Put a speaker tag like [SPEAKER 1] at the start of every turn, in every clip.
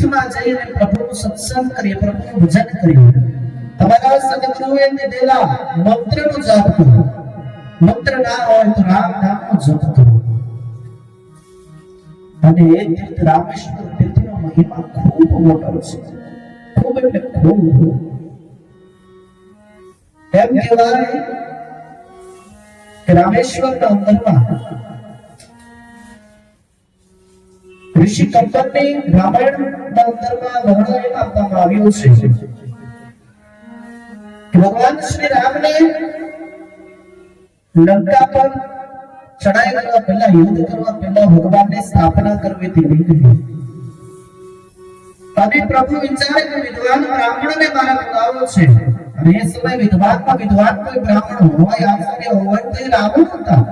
[SPEAKER 1] તીર્થમાં જઈને પ્રભુનું સત્સંગ કરીએ, પ્રભુનું ભજન કરીએ. તમારા સદગુરુએ દીધેલા મંત્રનો જાપ કરો. મંત્ર ના હોય તો રામ નામનો જપ કરો. અને એ તીર્થ રામેશ્વર તીર્થનો મહિમા ખૂબ મોટો છે. ખૂબ એટલે ખૂબ. એમ કહેવાય કે રામેશ્વરના અંદરમાં ઋષિ કંપનની રામાયણના અંદરમાં વર્ણન આપવામાં આવ્યો છે. ભગવાન શ્રી રામને લંકા પર ચડાઈ કરવા પહેલા યુદ્ધ કરવા પહેલા ભગવાનને સ્થાપના કરવી હતી વિધિ અને પ્રભુ વિચારે કે વિદ્વાન બ્રાહ્મણને મારા બોલાવવો છે. અને એ સમય વિદ્વાનમાં વિદ્વાન કોઈ બ્રાહ્મણ હોય, આચાર્ય હોય, તો એ રાવણ હતા.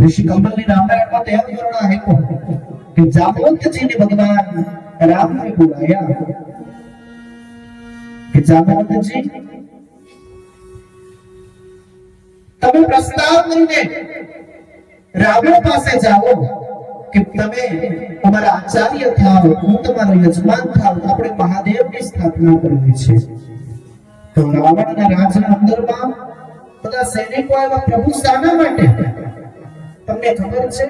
[SPEAKER 1] ઋષિ કંબલની રામાયણમાં તેમ વર્ણન આપ્યો કે જામવંતજીને ભગવાન રામને બોલાયા. કે જામવંતજી, તમે પ્રસ્તાવ લઈને રાવણ પાસે જાઓ કે તમે અમારા આચાર્ય થાવ, હું તમારો યજમાન થાવ, આપણે મહાદેવની સ્થાપના કરવી છે. તો રાવણના રાજના અંદરમાં બધા સૈનિકો આવ્યા, પ્રભુ, શાના માટે? તમને ખબર છે?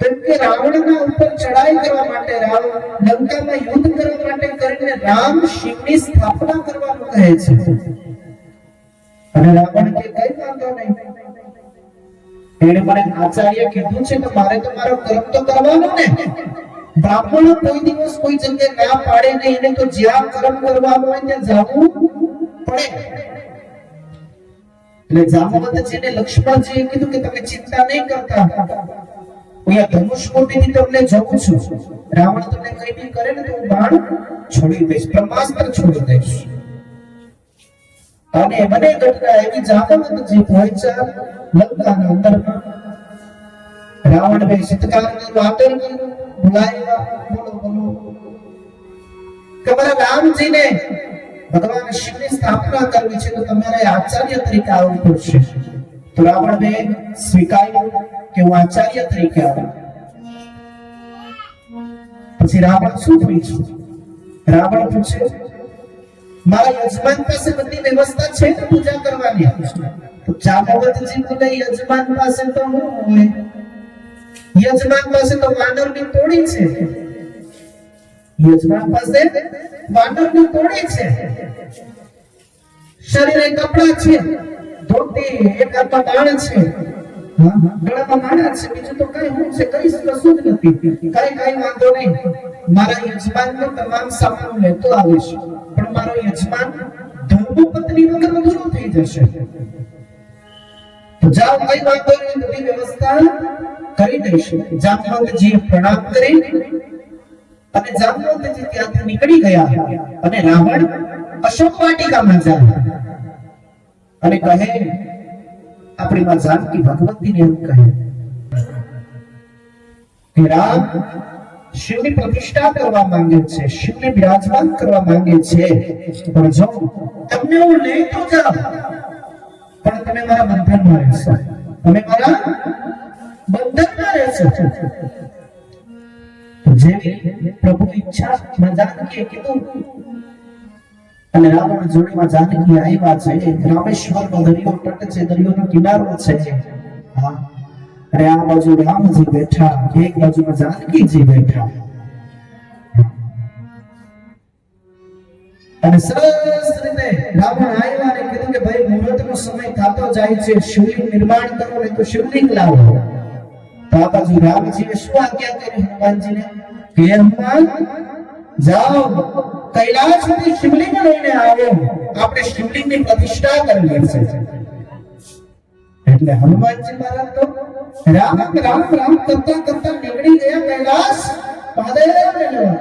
[SPEAKER 1] કેમ કે રાવણના ઉપર ચડાઈ કરવા માટે રામ લંકામાં યુદ્ધ કરવા માટે કરીને રામ શિવની સ્થાપના કરવાનું કહે છે. અને રાવણ કે કઈ વાંધો નહીં. એને મને આચાર્ય કીધું છે તો મારે તો મારો કર્મ તો કરવાનો ને. બ્રાહ્મણ કોઈ દિવસ કોઈ જગ્યાએ ના પાડે નહીં એને તો જ્યાં કર્મ કરવાનું હોય ત્યાં જવું પડે. એટલે જામવંતજીને લક્ષ્મણજીએ કીધું કે તમે ચિંતા નહીં કરતા. અહીંયા ધનુષ કોટીથી તમને જવું છું. રાવણ તમને કઈ બી કરે ને તો હું બાણ છોડી દઈશ, બ્રહ્માસ્ત્ર છોડી દઈશ. અને મને ઘટના એવી જામવંતજી પહોંચ્યા લંકાના અંદરમાં. રાવણ બે સત્કાર કર્યો આદર કર્યો બોલાવ્યા, બોલો બોલો. કે રામજીને ભગવાન શિવની સ્થાપના કરવી છે તો તમારે આચાર્ય તરીકે આવવું પડશે. તો રાવણ બે સ્વીકાર્યું કે હું આચાર્ય તરીકે આવું? પછી રાવણ શું પૂછ્યું રાવણ પૂછે, મારા યજમાન પાસે બધી વ્યવસ્થા છે ને પૂજા કરવાની? તો જામવંતજી બોલે, યજમાન પાસે તો હું યજમાન પાસે તો વાનરની તોડી છે. યજમાનનો તમામ સામાન લેતો આવીશ. પણ મારો યજમાન ધર્મપત્ની વગર અધૂરો થઈ જશે. જાઓ, કઈ વાંધો નહીં, બધી વ્યવસ્થા કરી દઈશું. જામવંતજીએ પ્રણામ કરી અને જામવંતજી ત્યાંથી નીકળી ગયા અને રાવણ અશોક વાટિકામાં જાય. અને કહે, આપણી માં જાનકી ભગવતીને એમ કહે. કે રામ, શિવની પ્રતિષ્ઠા કરવા માંગે છે, શિવને બિરાજમાન કરવા માંગે છે. પણ જો તમને હું લઈ તો જાઉં પણ તમે મારા બંધનમાં રહેશો. તમે મારા બંધનમાં રહેશો. જેવી પ્રભુ ઈચ્છા માં જાનકીએ કીધું. અને રાવણ જોડીમાં જાનકી આવ્યા છે. રામેશ્વર નો દરિયો તટ છે, દરિયોનો કિનારો છે. હા. અને આ બાજુ રામજી બેઠા, એક બાજુમાં જાનકીજી બેઠા. અને સરસ રીતે રાવણ આવ્યા અને કીધું કે ભાઈ, મુહૂર્તનો સમય થતો જાય છે, શિવલિંગ નિર્માણ કરો ને તો શિવલિંગ લાવો. તો આ બાજુ રામજીએ શું આજ્ઞા કરી, હનુમાનજીને? કે હનુમાન જાઓ કૈલાસ સુધી શિવલિંગ લઈને આવો આપણે શિવલિંગની પ્રતિષ્ઠા કરવી છે એટલે હનુમાનજી મહારાજ તો રામ રામ રામ કરતા કરતા નીકળી ગયા કૈલાસ મહાદેવને લેવા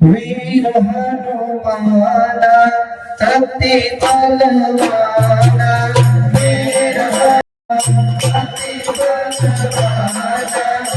[SPEAKER 1] વીર હનુમાના તતે બલવાના વીર હનુમાના તતે બલવાના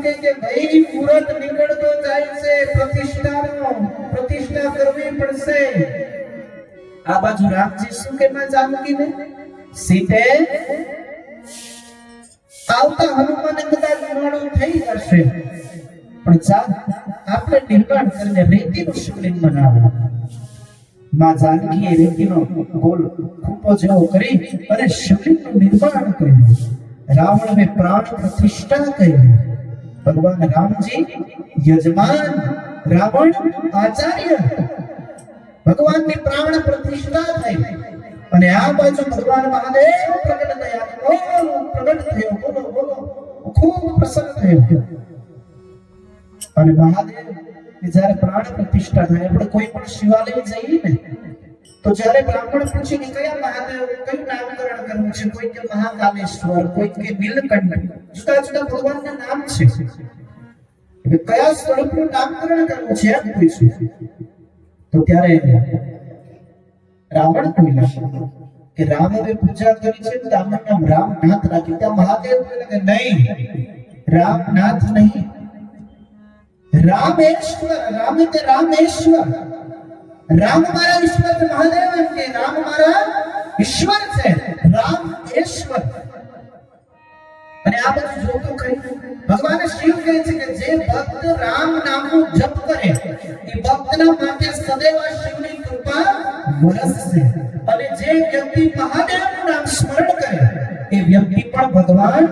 [SPEAKER 1] કહે કે ભયની મુહૂર્ત નીકળતો જાય છે, પ્રતિષ્ઠાનો, પ્રતિષ્ઠા કરવી પડશે. આ બાજુ રામજી શું કે માં જાનકીને? સીતે આવતા હનુમાન કદાચ મોડું થઈ જશે પણ ચાલ આપણે નિર્માણ કરીને રેતીનું શિવલિંગ બનાવવું. માં જાનકીએ રેતીનો ગોલ ખૂંટો જેવો કરી અને શિવલિંગનું નિર્માણ કર્યું. રાવણને પ્રાણ પ્રતિષ્ઠા કરી. ભગવાન રામજી, યજમાન, રાવણ, આચાર્ય. ભગવાનની પ્રાણ પ્રતિષ્ઠા થઈ. અને આ બાજુ ભગવાન મહાદેવ પ્રગટ થયા. પ્રગટ થયો. બોલો બોલો. ખૂબ પ્રસન્ન થયો. અને મહાદેવ જ્યારે પ્રાણ પ્રતિષ્ઠા થાય, આપણે કોઈ પણ શિવાલય જઈએ ને તો જ્યારે બ્રાહ્મણ પૂછે કે કયા મહાદેવ, કયું નામકરણ કરવું છે? કોઈ કે મહાકાલેશ્વર, કોઈ કે નીલકંઠ? જુદા જુદા ભગવાનના નામ છે. એટલે કયા સ્વરૂપનું નામકરણ કરવું છે? એમ પૂછ્યું. તો ત્યારે રાવણ બોલ્યા કે રામ હવે પૂજા કરી છે, તો આમનું નામ રામનાથ રાખ્યું ત્યાં મહાદેવ બોલે કે નહીં, રામનાથ નહીં. રામેશ્વર, રામ એટલે રામેશ્વર. રામ મારા ઈશ્વર છે મહાદેવ એમ કે રામ મારા ઈશ્વર છે રામેશ્વર અને આ બધું જોતું કઈ ભગવાન શિવ કહે છે કે જે ભક્ત રામ નામનો જપ કરે એ ભક્તના માટે સદૈવ આ શિવની કૃપા વરસશે અને જે વ્યક્તિ મહાદેવનું નામ સ્મરણ કરે એ વ્યક્તિ પણ ભગવાન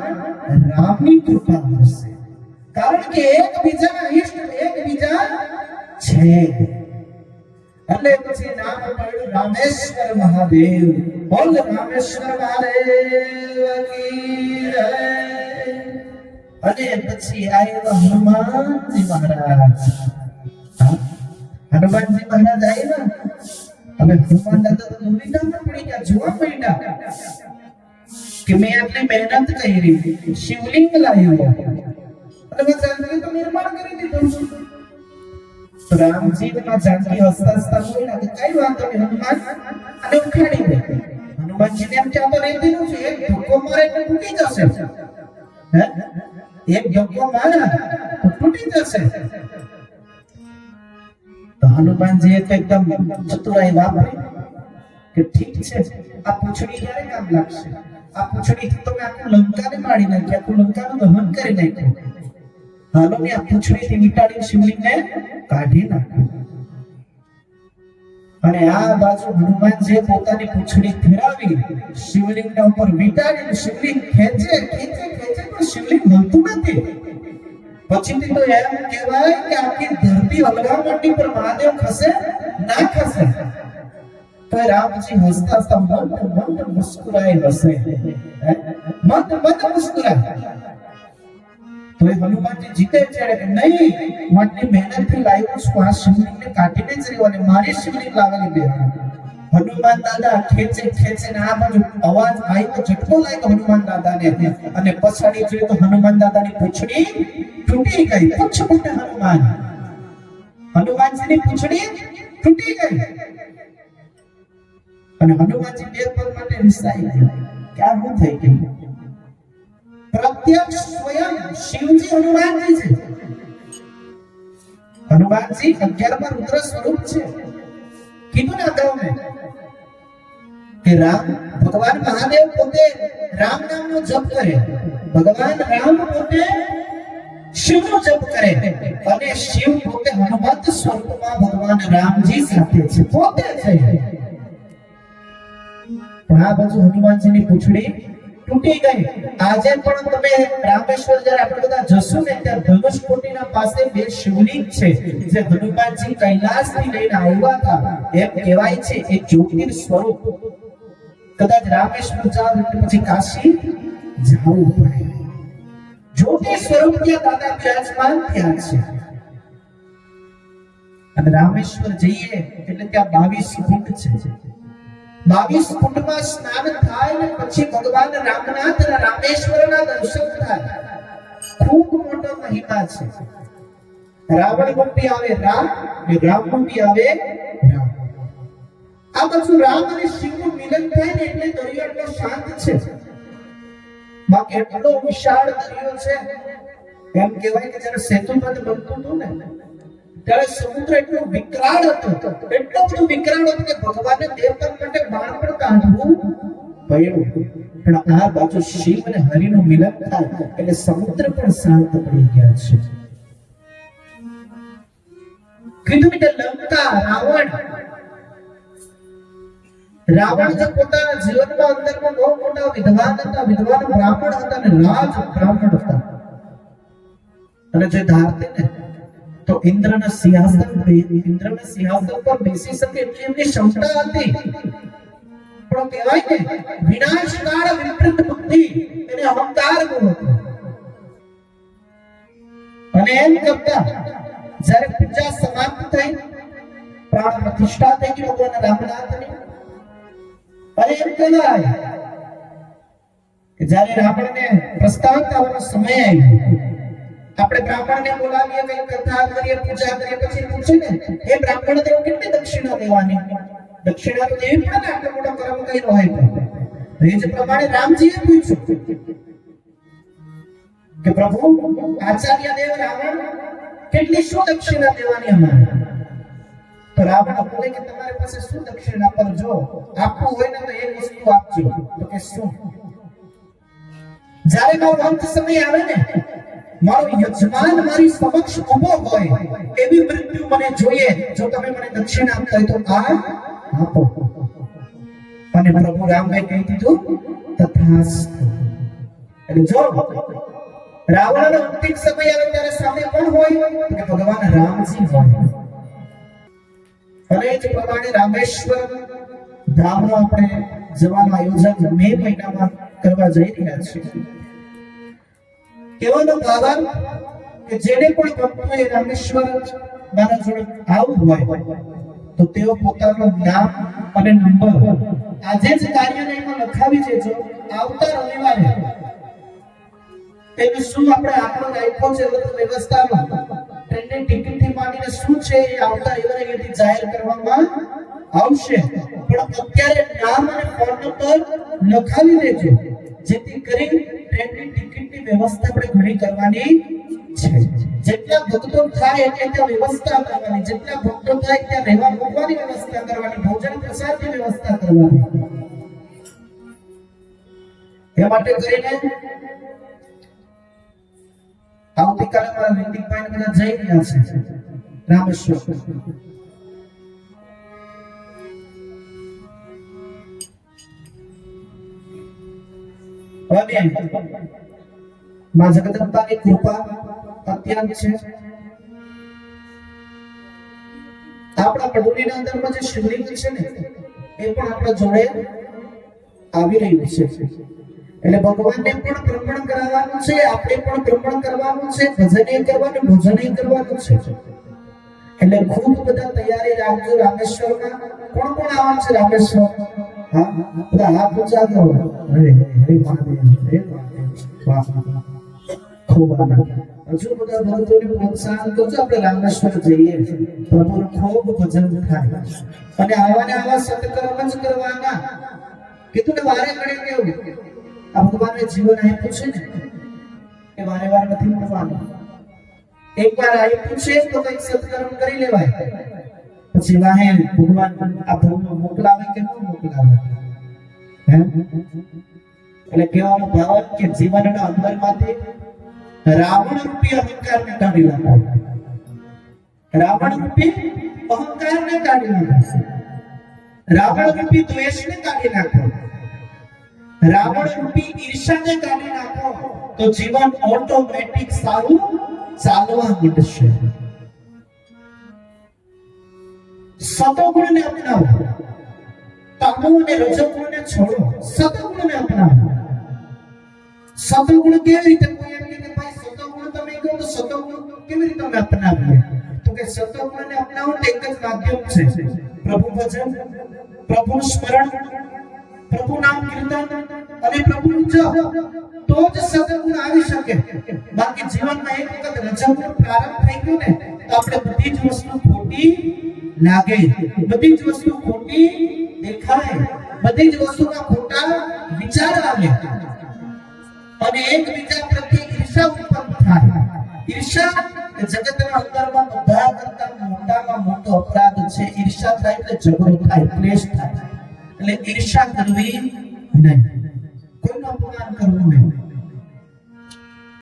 [SPEAKER 1] રામની કૃપા વરસશે કારણ કે એકબીજાના ઈષ્ટ એકબીજા છે એટલે પછી નામ પડ્યું રામેશ્વર મહાદેવ બોલ રામેશ્વર મહાદેવ કી જય અને પછી આવ્યા હનુમાનજી મહારાજ હા? હનુમાનજી મહારાજ આવ્યા હવે હનુમાન દાદા તો દુવિધામાં પડી ગયા જોવા પડ્યા કે મેં આટલી મહેનત કરી શિવલિંગ લાવ્યો અને મેં જાનકી તો નિર્માણ કરી દીધું તો રામજી ને માં જાનકી હસતા હસતા બોલ્યા કે કઈ વાંધો નહીં. હનુમાન અને ઉખાડી દે. હનુમાનજી ને એમ કે આ તો રેતીનું છે, એક ધક્કો મારે એટલે તૂટી જશે. એક ધક્કો મારે તો તૂટી જશે. તો હનુમાનજી તો એકદમ ચતુરાઈ વાપરી કે ઠીક છે, આ પૂંછડી ક્યારે કામ લાગશે? આ પૂછડી તો મેં આખું લંકાને મારી નાખી, આખું લંકાનું દહન કરી નાખ્યું. હાલો ને, આ પૂંછડીથી વીંટાળી શિવલિંગને કાઢી નાખ્યું અને આ બાજુ હનુમાનજીએ પોતાની પૂંછડી ફેરવી, શિવલિંગના ઉપર વીંટાળી શિવલિંગ ખેંચે ખેંચે ખેંચે, પણ શિવલિંગ હલતું નથી. પછીથી તો એમ કહેવાય કે આખી ધરતી હલવા પર મહાદેવ ખસે, ના ખસે. તો રામજી હસતા હસતા મંદ મંદ મુસ્કુરાય હસે? મંદ મંદ મુસ્કુરાય તો એ હનુમાનજી જીતે છે નહીં હું આટલી મહેનતથી લાવ્યો છું, આ શિવલિંગને કાઢીને જ રહ્યો અને મારી શિવલિંગ લાવેલી બે હનુમાન દાદા ખેંચે ખેંચે આ બાજુ અવાજ આવ્યો ઝટકો લાગ્યો હનુમાન દાદાને. અને પછાડી જોયું તો હનુમાન દાદાની પૂંછડી તૂટી ગઈ. પૂછ પૂછ હનુમાન. હનુમાનજીની પૂંછડી તૂટી ગઈ. અને હનુમાનજી બે પગ માટે રિસાઈ ગયા. ક્યાં, શું થઈ ગયું? પ્રત્યક્ષ સ્વયં શિવજી હનુમાનજી છે. હનુમાનજી અગિયારમાં રુદ્ર સ્વરૂપ છે. કીધું ને અગાઉ મેં કે રામ, ભગવાન મહાદેવ પોતે રામ નામનો જપ કરે. ભગવાન રામ પોતે શિવનો જપ કરે. અને શિવ પોતે હનુમંત સ્વરૂપમાં ભગવાન રામજી સાથે છે. પોતે છે. પણ આ બાજુ હનુમાનજીની પૂંછડી તૂટી ગઈ. આજે પણ તમે રામેશ્વર જ્યારે આપણે બધા જશું ને ત્યાં ધનુષકોટીના પાસે બે શિવલિંગ છે, જે હનુમાનજી કૈલાસથી લઈને આવ્યા હતા. એમ કહેવાય છે, એ જ્યોતિર સ્વરૂપ. કદાચ રામેશ્વર જાવ પછી કાશી જવું પડે. જ્યોતિ સ્વરૂપ ત્યાં દાદા બિરાજમાન ત્યાં છે. અને રામેશ્વર જઈએ એટલે ત્યાં બાવીસ કુંડ છે. બાવીસ કુંડમાં સ્નાન થાય ને પછી ભગવાન રામનાથ અને રામેશ્વરના દર્શન થાય. ખૂબ મોટો મહિમા છે. રાવણ રૂપી આવે રામ અને રામ રૂપી આવે આ બધું રામ અને શિવનું મિલન થાય ને એટલે દરિયો એટલો શાંત છે. બાકી એટલો વિશાળ દરિયો છે. એમ કહેવાય કે જ્યારે સેતુબંધ બનતું હતું ને ત્યારે સમુદ્ર એટલો વિકરાળ હતો, એટલો બધો વિકરાળ હતો કે ભગવાને દેવતા માટે બાણ પણ કાઢવું પડ્યું. પણ આ બાજુ શિવ અને હરિનું મિલન થાય, એટલે સમુદ્ર પણ શાંત પડી ગયા છે. કીધું કે લંકા રાવણ રાવણ જે પોતાના જીવનમાં અંદરમાં બહુ મોટા વિદ્વાન હતા, વિદ્વાન બ્રાહ્મણ હતા અને રાજ બ્રાહ્મણ હતા. અને જે ધારતી ને તો ઇન્દ્રના સિંહાસન ઇન્દ્રના સિંહાસન પર બેસી શકે એટલી એમની ક્ષમતા હતી. પણ કહેવાય ને વિનાશકાળ વિપરીત બુદ્ધિ એને અહંકાર ગુણ હતો. અને એમ કરતા જ્યારે પૂજા સમાપ્ત થઈ, પ્રાણ પ્રતિષ્ઠા થઈ ગઈ ભગવાન રામનાથની, અને એમ કહેવાય કે જ્યારે રાવણને પ્રસ્તાવ આવવાનો સમય આવ્યો આપણે બ્રાહ્મણને બોલાવીએ કઈ કથા કરીએ, પૂજા કરીએ, પછી પૂછે ને એ બ્રાહ્મણ દેવ કેટલી દક્ષિણા દેવાની? દક્ષિણા તો દેવી પડે ને આટલો મોટો કર્મ કર્યો હોય તો એ જ પ્રમાણે રામજીએ પૂછ્યું કે, પ્રભુ, આચાર્ય દેવ રાવણ, કેટલી શું દક્ષિણા દેવાની અમારે? તો રાવણ બોલે કે, તમારી પાસે શું દક્ષિણા પર જો આપવું હોય ને તો એક વસ્તુ આપજો. તો કે, શું? જ્યારે મારો અંત સમય આવે ને મારો યજમાન મારી સમક્ષ ઊભો હોય એવી મૃત્યુ મને જોઈએ. જો તમે મને દક્ષિણા આપતા તો આ આપો. અને પ્રભુ રામભાઈ કહી દીધું, તથાસ્તુ. એટલે જો રાવણનો અંતિમ સમય આવે ત્યારે સામે કોણ હોય? કે ભગવાન રામજી હોય. અને જે પ્રમાણે રામેશ્વર ધામનો આપણે જવાનું આયોજન મે મહિનામાં કરવા જઈ રહ્યા છીએ. કહેવાનો ભાવાર્થ કે જેને પણ ગમતું એ રામેશ્વર મારા જોડે આવું હોય, તો તેઓ પોતાનું નામ અને નંબર આજે જ કાર્યાલયમાં લખાવી દેજો આવતા રવિવારે. તેનું શું આપણે આપણો રાખ્યો છે બધું વ્યવસ્થામાં? ટ્રેનની ટિકિટથી માંડીને શું છે એ આવતા રવિવારે અહીંયાથી જાહેર કરવામાં આવશે. પણ અત્યારે નામ અને ફોન નંબર લખાવી દેજો. જેથી કરી ટ્રેનની ટિકિટની વ્યવસ્થા આપણે ઘણી કરવાની છે. જેટલા ભક્તો થાય એટલે વ્યવસ્થા કરવાની. જેટલા ભક્તો થાય ત્યાં રહેવા મૂકવાની વ્યવસ્થા કરવાની. ભોજન પ્રસાદની વ્યવસ્થા કરવાની. એ માટે કરીને આવતીકાલે મારા વૈદિકભાઈ ને બધા જઈ રહ્યા છે. રામેશ્વર. અને માં જગદંબાની કૃપા અત્યંત છે. આપણા પડોલીના અંદરમાં જે શિવલિંગ છે ને, એ પણ આપણા જોડે આવી રહ્યું છે. એટલે ભગવાનને પણ ભ્રમણ કરાવવાનું છે, આપણે પણ ભ્રમણ કરવાનું છે ભજને કરવાનું ભોજને કરવાનું છે. એટલે ખૂબ બધા તૈયારી રાખજો રામેશ્વરમાં. કોણ કોણ આવવાનું છે રામેશ્વર અને આવા સત્કર્મ જ કરવાના કીધું ને વારે ઘડે કેવું આ ભગવાનને જીવન આપ્યું છે ને વારે વાર નથી મળવાનું એકવાર આપ્યું છે તો કંઈક સત્કર્મ કરી લેવાય પછી વાહે ભગવાન આ ભૂમિમાં મોકલાવે કે ન મોકલાવે હે એટલે કહેવાનો ભાવ કે જીવનના અંદરમાંથી રાવણ રૂપી અહંકારને કાઢી નાખો. રાવણ રૂપી અહંકારને કાઢી નાખો. રાવણ રૂપી દ્વેષને કાઢી નાખો. રાવણ રૂપી ઈર્ષાને કાઢી નાખો, તો જીવન ઓટોમેટિક સારું ચાલવા માંડશે. સતોગુણને અપનાવો. તમો અને રજોગુણને છોડો. સતોગુણને અપનાવો. સતોગુણ કેવી રીતે કોઈ એમ કે ભાઈ સતોગુણ તમે કહો તો સતોગુણ કેવી રીતે અમે અપનાવીએ? તો કે સતોગુણને અપનાવો એક જ માધ્યમ છે. પ્રભુ ભજન, પ્રભુ સ્મરણ, પ્રભુ નામ કીર્તન અને પ્રભુ જપ તો જ સદગુણ આવી શકે. બાકી જીવનમાં એક વખત રજગુણ પ્રારંભ થઈ ગયો ને, તો આપણે બધી જ વસ્તુ ખોટી લાગે. બધી જ વસ્તુ ખોટી દેખાય. બધી જ વસ્તુના ખોટા વિચાર આવે. અને એકબીજા પ્રત્યે ઈર્ષા ઉત્પન્ન થાય. ઈર્ષા જગતના અંદરમાં બધા કરતા મોટામાં મોટો અપરાધ છે. ઈર્ષા થાય એટલે ઝઘડો થાય, ક્લેશ થાય. એટલે ઈર્ષા કરવી નહીં. કોઈનો અપમાન કરવું નહીં.